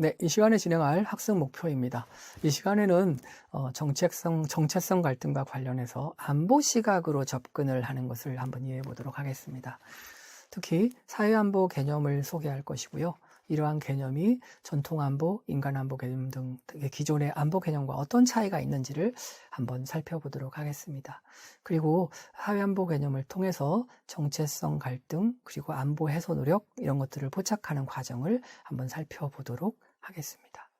네, 이 시간에 진행할 학습 목표입니다. 이 시간에는 어, 정책성, 정체성 갈등과 관련해서 안보 시각으로 접근을 하는 것을 한번 이해해 보도록 하겠습니다. 특히 사회안보 개념을 소개할 것이고요. 이러한 개념이 전통 안보, 인간 안보 개념 등 기존의 안보 개념과 어떤 차이가 있는지를 한번 살펴보도록 하겠습니다. 그리고 사회 안보 개념을 통해서 정체성 갈등, 그리고 안보 해소 노력, 이런 것들을 포착하는 과정을 한번 살펴보도록 하겠습니다.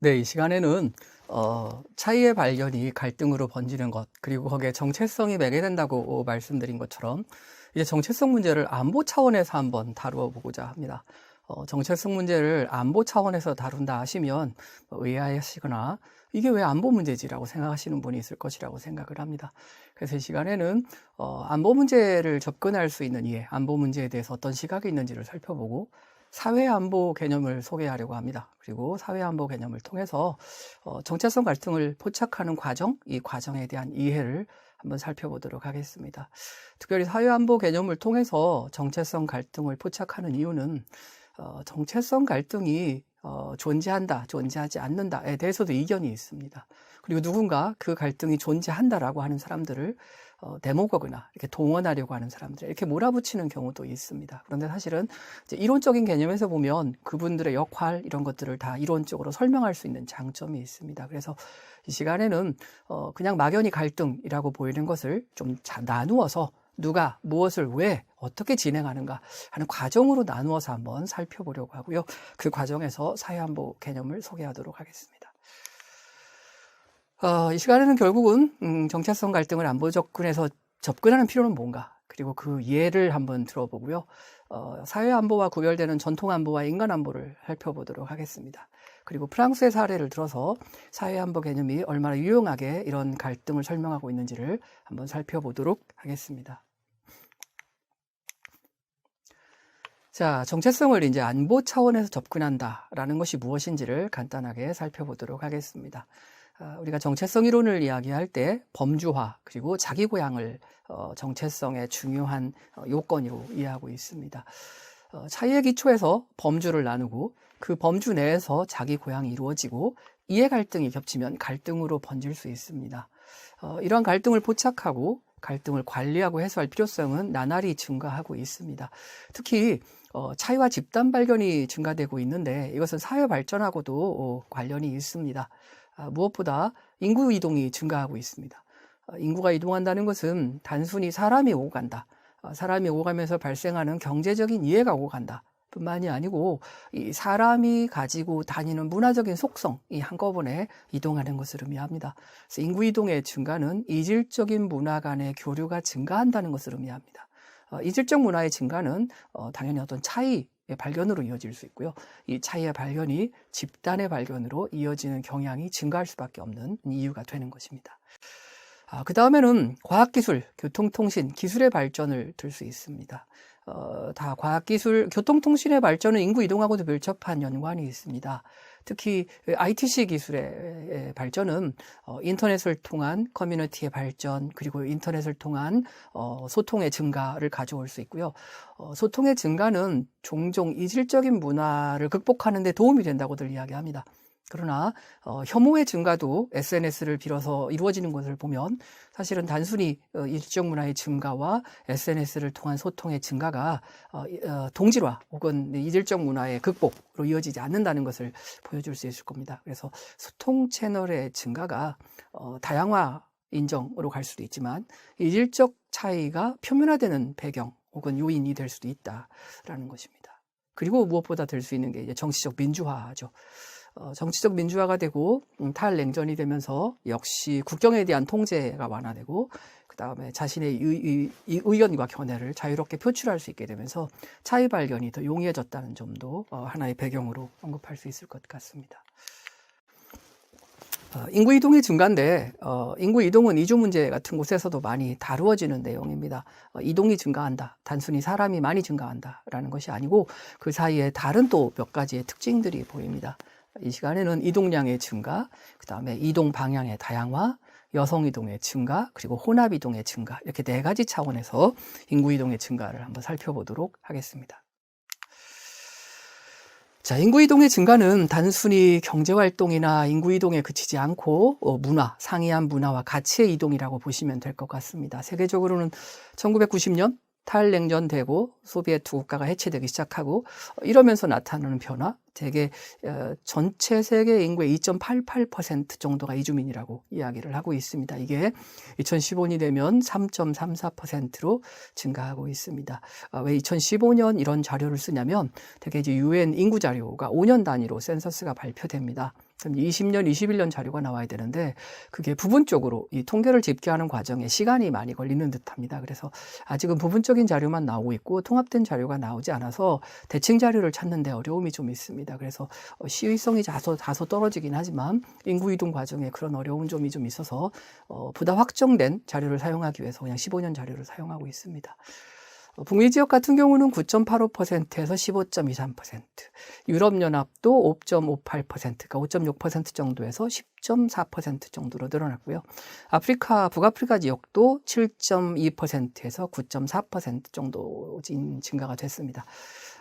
네, 이 시간에는 어, 차이의 발견이 갈등으로 번지는 것, 그리고 거기에 정체성이 매개된다고 말씀드린 것처럼 이제 정체성 문제를 안보 차원에서 한번 다루어 보고자 합니다. 어, 정체성 문제를 안보 차원에서 다룬다 하시면 뭐 의아하시거나 이게 왜 안보 문제지라고 생각하시는 분이 있을 것이라고 생각을 합니다. 그래서 이 시간에는 어, 안보 문제를 접근할 수 있는 이해, 안보 문제에 대해서 어떤 시각이 있는지를 살펴보고 사회 안보 개념을 소개하려고 합니다. 그리고 사회 안보 개념을 통해서 어, 정체성 갈등을 포착하는 과정, 이 과정에 대한 이해를 한번 살펴보도록 하겠습니다. 특별히 사회 안보 개념을 통해서 정체성 갈등을 포착하는 이유는 어, 정체성 갈등이 어, 존재한다, 존재하지 않는다에 대해서도 이견이 있습니다. 그리고 누군가 그 갈등이 존재한다라고 하는 사람들을 어, 데모거거나 이렇게 동원하려고 하는 사람들 이렇게 몰아붙이는 경우도 있습니다. 그런데 사실은 이론적인 개념에서 보면 그분들의 역할 이런 것들을 다 이론적으로 설명할 수 있는 장점이 있습니다. 그래서 이 시간에는 어, 그냥 막연히 갈등이라고 보이는 것을 좀 나누어서 누가 무엇을 왜 어떻게 진행하는가 하는 과정으로 나누어서 한번 살펴보려고 하고요. 그 과정에서 사회안보 개념을 소개하도록 하겠습니다. 어, 이 시간에는 결국은 음, 정체성 갈등을 안보 접근해서 접근하는 필요는 뭔가 그리고 그 예를 한번 들어보고요. 어, 사회 안보와 구별되는 전통 안보와 인간 안보를 살펴보도록 하겠습니다. 그리고 프랑스의 사례를 들어서 사회 안보 개념이 얼마나 유용하게 이런 갈등을 설명하고 있는지를 한번 살펴보도록 하겠습니다. 자, 정체성을 이제 안보 차원에서 접근한다라는 것이 무엇인지를 간단하게 살펴보도록 하겠습니다. 어, 우리가 정체성 이론을 이야기할 때 범주화 그리고 자기 고향을 어, 정체성의 중요한 어, 요건으로 이해하고 있습니다. 차이의 기초에서 범주를 나누고 그 범주 내에서 자기 고향이 이루어지고 이해 갈등이 겹치면 갈등으로 번질 수 있습니다. 이러한 갈등을 포착하고 갈등을 관리하고 해소할 필요성은 나날이 증가하고 있습니다. 특히 차이와 집단 발견이 증가되고 있는데 이것은 사회 발전하고도 관련이 있습니다. 아, 무엇보다 인구 이동이 증가하고 있습니다. 아, 인구가 이동한다는 것은 단순히 사람이 오고 간다. 아, 사람이 오고 가면서 발생하는 경제적인 이해가 오고 간다. 뿐만이 아니고 이 사람이 가지고 다니는 문화적인 속성이 한꺼번에 이동하는 것을 의미합니다. 그래서 인구 이동의 증가는 이질적인 문화 간의 교류가 증가한다는 것을 의미합니다. 어, 이질적 문화의 증가는 어, 당연히 어떤 차이 발견으로 이어질 수 있고요. 이 차이의 발견이 집단의 발견으로 이어지는 경향이 증가할 수밖에 없는 이유가 되는 것입니다. 아, 그 다음에는 과학기술, 교통통신, 기술의 발전을 들 수 있습니다. 어, 다 과학기술, 교통통신의 발전은 인구 이동하고도 밀접한 연관이 있습니다. 특히 ITC 기술의 발전은 어, 인터넷을 통한 커뮤니티의 발전 그리고 인터넷을 통한 어, 소통의 증가를 가져올 수 있고요. 어, 소통의 증가는 종종 이질적인 문화를 극복하는 데 도움이 된다고들 이야기합니다. 그러나 어, 혐오의 증가도 SNS를 빌어서 이루어지는 것을 보면 사실은 단순히 어, 일정 문화의 증가와 SNS를 통한 소통의 증가가 어, 어, 동질화 혹은 이질적 문화의 극복으로 이어지지 않는다는 것을 보여줄 수 있을 겁니다. 그래서 소통 채널의 증가가 어, 다양화 인정으로 갈 수도 있지만 이질적 차이가 표면화되는 배경 혹은 요인이 될 수도 있다라는 것입니다. 그리고 무엇보다 될 수 있는 게 이제 정치적 민주화죠. 어, 정치적 민주화가 되고 음, 탈냉전이 되면서 역시 국경에 대한 통제가 완화되고 그 다음에 자신의 의, 의, 의 견과 견해를 자유롭게 표출할 수 있게 되면서 차이 발견이 더 용이해졌다는 점도 어, 하나의 배경으로 언급할 수 있을 것 같습니다. 어, 인구 이동이 증가인데 어, 인구 이동은 이주 문제 같은 곳에서도 많이 다루어지는 내용입니다. 어, 이동이 증가한다. 단순히 사람이 많이 증가한다라는 것이 아니고 그 사이에 다른 또 몇 가지의 특징들이 보입니다. 이 시간에는 이동량의 증가, 그 다음에 이동 방향의 다양화, 여성 이동의 증가, 그리고 혼합 이동의 증가, 이렇게 네 가지 차원에서 인구 이동의 증가를 한번 살펴보도록 하겠습니다. 자, 인구 이동의 증가는 단순히 경제 활동이나 인구 이동에 그치지 않고 어, 문화, 상이한 문화와 가치의 이동이라고 보시면 될 것 같습니다. 세계적으로는 1990년 탈냉전 되고 소비에트 국가가 해체되기 시작하고 어, 이러면서 나타나는 변화, 대개 어, 전체 세계 인구의 2.88% 정도가 이주민이라고 이야기를 하고 있습니다. 이게 2015년이 되면 3.34%로 증가하고 있습니다. 아, 왜 2015년 이런 자료를 쓰냐면 대개 이제 유엔 인구 자료가 5년 단위로 센서스가 발표됩니다. 그럼 20년, 21년 자료가 나와야 되는데 그게 부분적으로 이 통계를 집계하는 과정에 시간이 많이 걸리는 듯합니다. 그래서 아직은 부분적인 자료만 나오고 있고 통합된 자료가 나오지 않아서 대칭 자료를 찾는데 어려움이 좀 있습니다. 그래서 어, 시의성이 다소 다소 떨어지긴 하지만 인구 이동 과정에 그런 어려운 점이 좀 있어서 어, 보다 확정된 자료를 사용하기 위해서 그냥 15년 자료를 사용하고 있습니다. 어, 북미 지역 같은 경우는 9.85%에서 15.23%, 유럽연합도 5.58%가 5.6% 정도에서 10.4% 정도로 늘어났고요. 아프리카, 북아프리카 지역도 7.2%에서 9.4% 정도 증가가 됐습니다.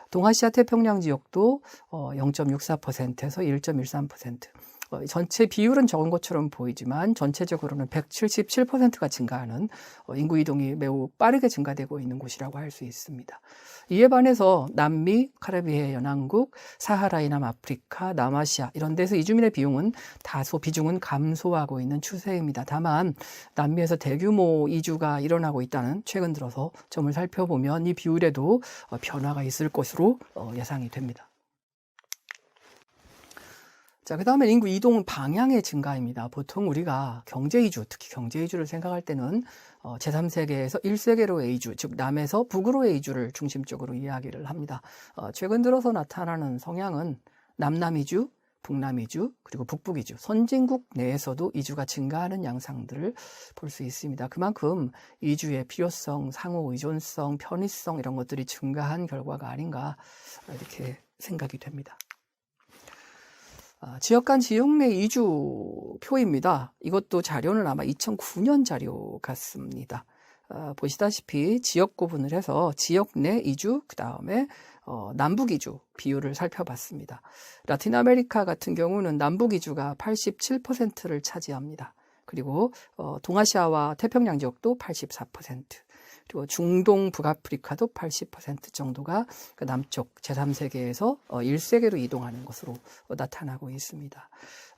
동아시아 태평양 지역도 0.64%에서 어, 1.13%. 어, 전체 비율은 적은 것처럼 보이지만 전체적으로는 177%가 증가하는 어, 인구 이동이 매우 빠르게 증가되고 있는 곳이라고 할 수 있습니다. 이에 반해서 남미, 카리비해 연안국, 사하라 이남 아프리카, 남아시아 이런 데서 이주민의 비용은 다소 비중은 감소하고 있는 추세입니다. 다만 남미에서 대규모 이주가 일어나고 있다는 최근 들어서 점을 살펴보면 이 비율에도 어, 변화가 있을 것으로 예상이 됩니다. 자, 그 다음에 인구 이동 방향의 증가입니다. 보통 우리가 경제 이주, 특히 경제 이주를 생각할 때는 어, 제3세계에서 1세계로의 이주, 즉 남에서 북으로의 이주를 중심적으로 이야기를 합니다. 어, 최근 들어서 나타나는 성향은 남남 이주, 북남 이주, 그리고 북북 이주, 선진국 내에서도 이주가 증가하는 양상들을 볼 수 있습니다. 그만큼 이주의 필요성, 상호 의존성, 편의성 이런 것들이 증가한 결과가 아닌가 이렇게 생각이 됩니다. 아, 지역 간 지역 내 이주 표입니다. 이것도 자료는 아마 2009년 자료 같습니다. 어, 보시다시피 지역 구분을 해서 지역 내 이주, 그 다음에 어, 남북 이주 비율을 살펴봤습니다. 라틴 아메리카 같은 경우는 남북 이주가 87%를 차지합니다. 그리고 어, 동아시아와 태평양 지역도 84%. 그리고 중동 북아프리카도 80% 정도가 그 남쪽 제3세계에서 1세계로 어, 이동하는 것으로 나타나고 있습니다.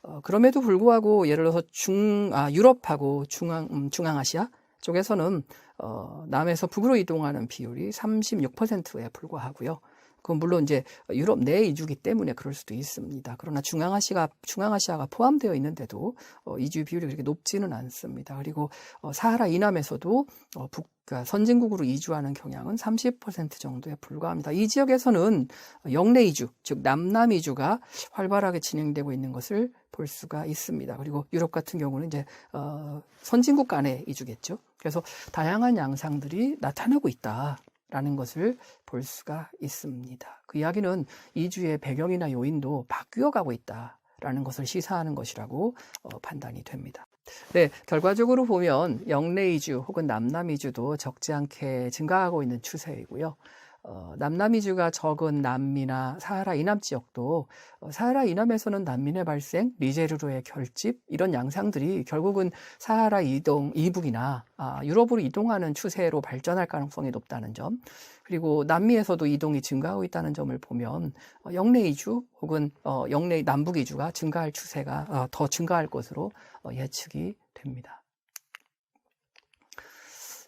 어, 그럼에도 불구하고 예를 들어서 중, 아, 유럽하고 중앙, 음, 중앙아시아 쪽에서는 어, 남에서 북으로 이동하는 비율이 36%에 불과하고요. 그건 물론 이제 유럽 내 이주기 때문에 그럴 수도 있습니다. 그러나 중앙아시아가 중앙아시아가 포함되어 있는데도 어, 이주 비율이 그렇게 높지는 않습니다. 그리고 어, 사하라 이남에서도 어, 북 그러니까 선진국으로 이주하는 경향은 30% 정도에 불과합니다. 이 지역에서는 영내 이주, 즉 남남 이주가 활발하게 진행되고 있는 것을 볼 수가 있습니다. 그리고 유럽 같은 경우는 이제 어, 선진국 간의 이주겠죠. 그래서 다양한 양상들이 나타나고 있다. 라는 것을 볼 수가 있습니다. 그 이야기는 이주의 배경이나 요인도 바뀌어 가고 있다 라는 것을 시사하는 것이라고 어, 판단이 됩니다. 네, 결과적으로 보면 영내 이주 혹은 남남 이주도 적지 않게 증가하고 있는 추세이고요. 어, 남남 이주가 적은 남미나 사하라 이남 지역도 어, 사하라 이남에서는 난민의 발생, 리제르로의 결집 이런 양상들이 결국은 사하라 이동 이북이나 아, 유럽으로 이동하는 추세로 발전할 가능성이 높다는 점, 그리고 남미에서도 이동이 증가하고 있다는 점을 보면 어, 영내 이주 혹은 어, 영내 남북 이주가 증가할 추세가 어, 더 증가할 것으로 어, 예측이 됩니다.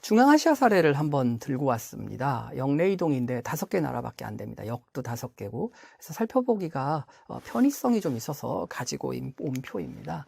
중앙아시아 사례를 한번 들고 왔습니다. 영내 이동인데 다섯 개 나라밖에 안 됩니다. 역도 다섯 개고 그래서 살펴보기가 어, 편의성이 좀 있어서 가지고 온 표입니다.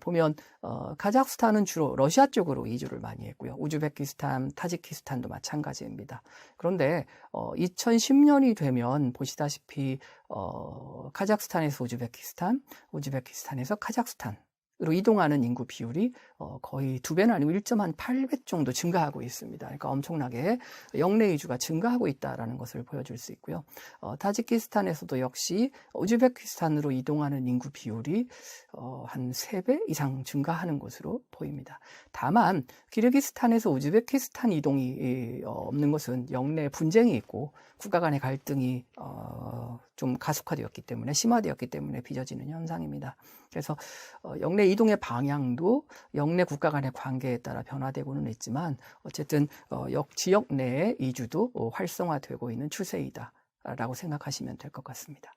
보면 어, 카자흐스탄은 주로 러시아 쪽으로 이주를 많이 했고요. 우즈베키스탄, 타지키스탄도 마찬가지입니다. 그런데 어, 2010년이 되면 보시다시피 어, 카자흐스탄에서 우즈베키스탄, 우즈베키스탄에서 카자흐스탄 로 이동하는 인구 비율이 어, 거의 두 배는 아니고 1.8배 정도 증가하고 있습니다. 그러니까 엄청나게 영내 이주가 증가하고 있다라는 것을 보여줄 수 있고요. 어, 타지키스탄에서도 역시 우즈베키스탄으로 이동하는 인구 비율이 어, 한 3배 이상 증가하는 것으로 보입니다. 다만 키르기스탄에서 우즈베키스탄 이동이 어, 없는 것은 영내 분쟁이 있고 국가 간의 갈등이 어, 좀 가속화되었기 때문에 심화되었기 때문에 빚어지는 현상입니다. 그래서 어, 영내 이동의 방향도 영내 국가 간의 관계에 따라 변화되고는 있지만 어쨌든 어, 역 지역 내의 이주도 어, 활성화되고 있는 추세이다라고 생각하시면 될 것 같습니다.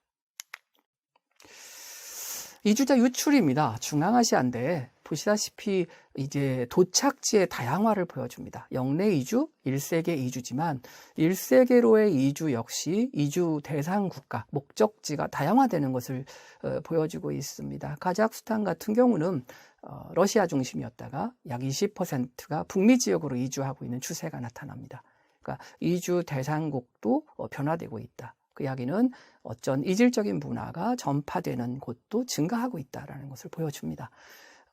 이주자 유출입니다. 중앙아시아인데 보시다시피 이제 도착지의 다양화를 보여줍니다. 영내 이주, 1세계 이주지만 1세계로의 이주 역시 이주 대상 국가, 목적지가 다양화되는 것을 어, 보여주고 있습니다. 카자흐스탄 같은 경우는 어, 러시아 중심이었다가 약 20%가 북미 지역으로 이주하고 있는 추세가 나타납니다. 그러니까 이주 대상국도 어, 변화되고 있다. 그 이야기는 어쩐 이질적인 문화가 전파되는 곳도 증가하고 있다는 것을 보여줍니다.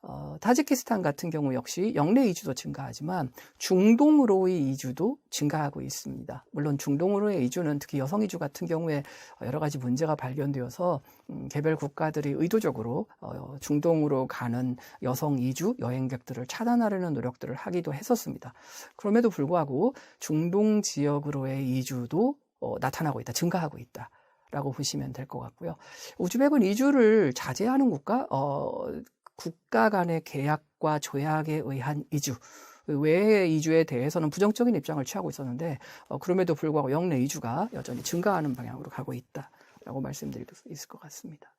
어, 타지키스탄 같은 경우 역시 영내 이주도 증가하지만 중동으로의 이주도 증가하고 있습니다. 물론 중동으로의 이주는 특히 여성 이주 같은 경우에 여러 가지 문제가 발견되어서 음, 개별 국가들이 의도적으로 어, 중동으로 가는 여성 이주 여행객들을 차단하려는 노력들을 하기도 했었습니다. 그럼에도 불구하고 중동 지역으로의 이주도 어, 나타나고 있다, 증가하고 있다. 라고 보시면 될 것 같고요. 우즈벡은 이주를 자제하는 국가, 어, 국가 간의 계약과 조약에 의한 이주, 외의 이주에 대해서는 부정적인 입장을 취하고 있었는데, 어, 그럼에도 불구하고 영내 이주가 여전히 증가하는 방향으로 가고 있다 라고 말씀드릴 수 있을 것 같습니다.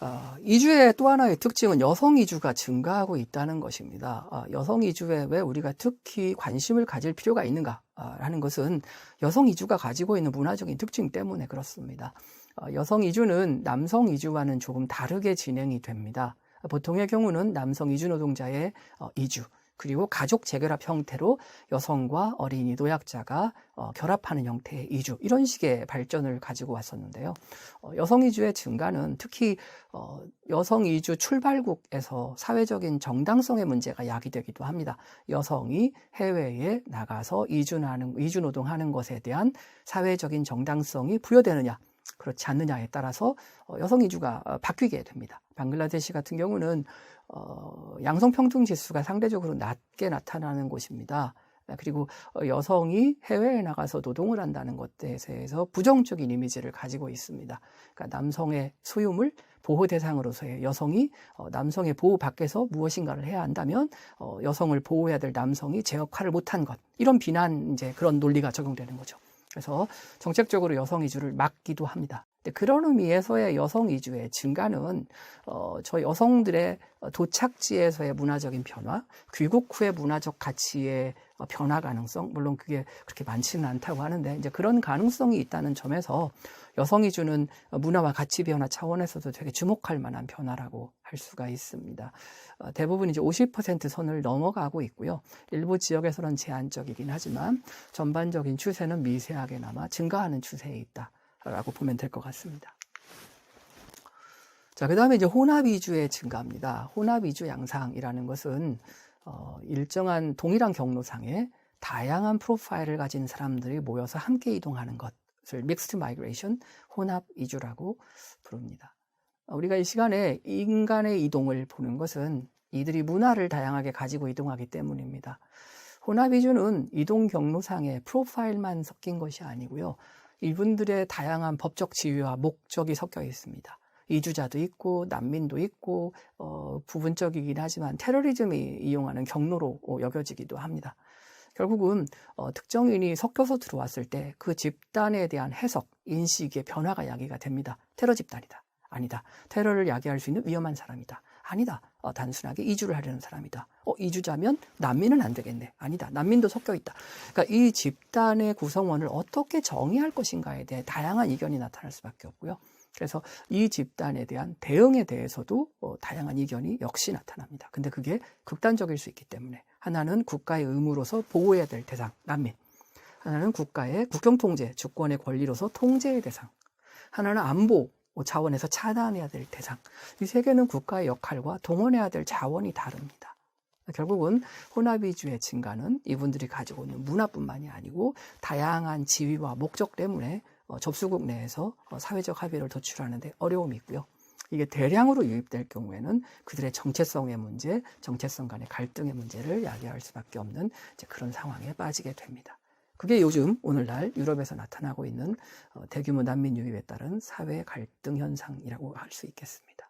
어, 이주의 또 하나의 특징은 여성 이주가 증가하고 있다는 것입니다. 어, 여성 이주에 왜 우리가 특히 관심을 가질 필요가 있는가 하는 것은 여성 이주가 가지고 있는 문화적인 특징 때문에 그렇습니다. 어, 여성 이주는 남성 이주와는 조금 다르게 진행이 됩니다. 보통의 경우는 남성 이주 노동자의 어, 이주, 그리고 가족 재결합 형태로 여성과 어린이 노약자가 어, 결합하는 형태의 이주 이런 식의 발전을 가지고 왔었는데요. 어, 여성 이주의 증가는 특히 어, 여성 이주 출발국에서 사회적인 정당성의 문제가 야기되기도 합니다. 여성이 해외에 나가서 이주하는 이주 노동하는 것에 대한 사회적인 정당성이 부여되느냐 그렇지 않느냐에 따라서 어, 여성 이주가 어, 바뀌게 됩니다. 방글라데시 같은 경우는 어, 양성평등 지수가 상대적으로 낮게 나타나는 곳입니다. 그리고 어, 여성이 해외에 나가서 노동을 한다는 것에 대해서 부정적인 이미지를 가지고 있습니다. 그러니까 남성의 소유물 보호 대상으로서의 여성이 어, 남성의 보호 밖에서 무엇인가를 해야 한다면 여성을 보호해야 될 남성이 제 역할을 못한 것 이런 비난 이제 그런 논리가 적용되는 거죠. 그래서 정책적으로 여성 이주를 막기도 합니다. 그런 의미에서의 여성 이주의 증가는 어, 저 여성들의 도착지에서의 문화적인 변화, 귀국 후의 문화적 가치의 변화 가능성, 물론 그게 그렇게 많지는 않다고 하는데 이제 그런 가능성이 있다는 점에서 여성 이주는 문화와 가치 변화 차원에서도 되게 주목할 만한 변화라고 할 수가 있습니다. 어, 대부분 이제 50% 선을 넘어가고 있고요. 일부 지역에서는 제한적이긴 하지만 전반적인 추세는 미세하게나마 증가하는 추세에 있다. 라고 보면 될 것 같습니다. 자, 그 다음에 이제 혼합 이주의 증가입니다. 혼합 이주 양상이라는 것은 어, 일정한 동일한 경로상에 다양한 프로파일을 가진 사람들이 모여서 함께 이동하는 것을 믹스트 마이그레이션, 혼합 이주라고 부릅니다. 어, 우리가 이 시간에 인간의 이동을 보는 것은 이들이 문화를 다양하게 가지고 이동하기 때문입니다. 혼합 이주는 이동 경로상에 프로파일만 섞인 것이 아니고요. 이분들의 다양한 법적 지위와 목적이 섞여 있습니다. 이주자도 있고 난민도 있고 어, 부분적이긴 하지만 테러리즘이 이용하는 경로로 여겨지기도 합니다. 결국은 어, 특정인이 섞여서 들어왔을 때 그 집단에 대한 해석, 인식의 변화가 야기가 됩니다. 테러 집단이다. 아니다. 테러를 야기할 수 있는 위험한 사람이다. 아니다. 어, 단순하게 이주를 하려는 사람이다. 어, 이주자면 난민은 안 되겠네. 아니다. 난민도 섞여 있다. 그러니까 이 집단의 구성원을 어떻게 정의할 것인가에 대해 다양한 의견이 나타날 수밖에 없고요. 그래서 이 집단에 대한 대응에 대해서도 어, 다양한 의견이 역시 나타납니다. 근데 그게 극단적일 수 있기 때문에 하나는 국가의 의무로서 보호해야 될 대상, 난민. 하나는 국가의 국경 통제, 주권의 권리로서 통제의 대상. 하나는 안보, 차원에서 차단해야 될 대상. 이 세 개는 국가의 역할과 동원해야 될 자원이 다릅니다. 결국은 호나비주의 증가는 이분들이 가지고 있는 문화뿐만이 아니고 다양한 지위와 목적 때문에 어, 접수국 내에서 어, 사회적 합의를 도출하는데 어려움이 있고요. 이게 대량으로 유입될 경우에는 그들의 정체성의 문제, 정체성 간의 갈등의 문제를 야기할 수밖에 없는 그런 상황에 빠지게 됩니다. 그게 요즘 오늘날 유럽에서 나타나고 있는 어, 대규모 난민 유입에 따른 사회 갈등 현상이라고 할 수 있겠습니다.